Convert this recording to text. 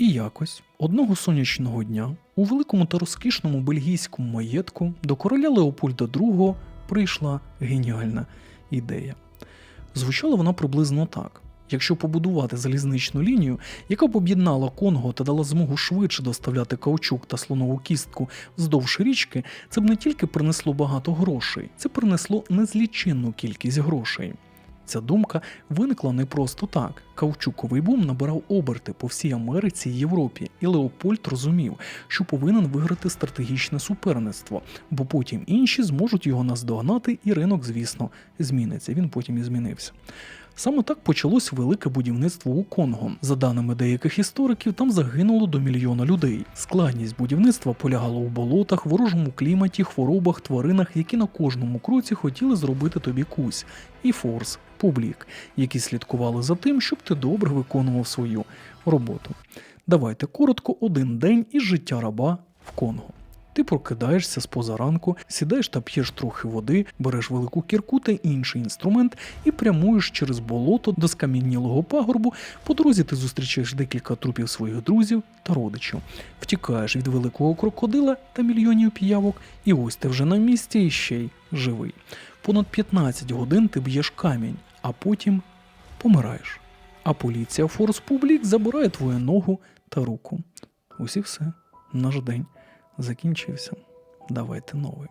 І якось одного сонячного дня у великому та розкішному бельгійському маєтку до короля Леопольда II прийшла геніальна ідея. Звучала вона приблизно так: якщо побудувати залізничну лінію, яка б об'єднала Конго та дала змогу швидше доставляти каучук та слонову кістку вздовж річки, це б не тільки принесло багато грошей, це принесло незліченну кількість грошей. Ця думка виникла не просто так. Каучуковий бум набирав оберти по всій Америці і Європі, і Леопольд розумів, що повинен виграти стратегічне суперництво, бо потім інші зможуть його наздогнати, і ринок, звісно, зміниться. Він потім і змінився. Саме так почалось велике будівництво у Конго. За даними деяких істориків, там загинуло до мільйона людей. Складність будівництва полягала у болотах, ворожому кліматі, хворобах, тваринах, які на кожному кроці хотіли зробити тобі кусь, і форс, публік, які слідкували за тим, щоб ти добре виконував свою роботу. Давайте коротко один день із життя раба в Конго. Ти прокидаєшся з позаранку, сідаєш та п'єш трохи води, береш велику кірку та інший інструмент і прямуєш через болото до скам'янілого пагорбу. По дорозі ти зустрічаєш декілька трупів своїх друзів та родичів, втікаєш від великого крокодила та мільйонів піявок, і ось ти вже на місці і ще й живий. Понад 15 годин ти б'єш камінь, а потім помираєш. А поліція Форс Публік забирає твою ногу та руку. Ось і все. Наш день закінчився. Давайте новий.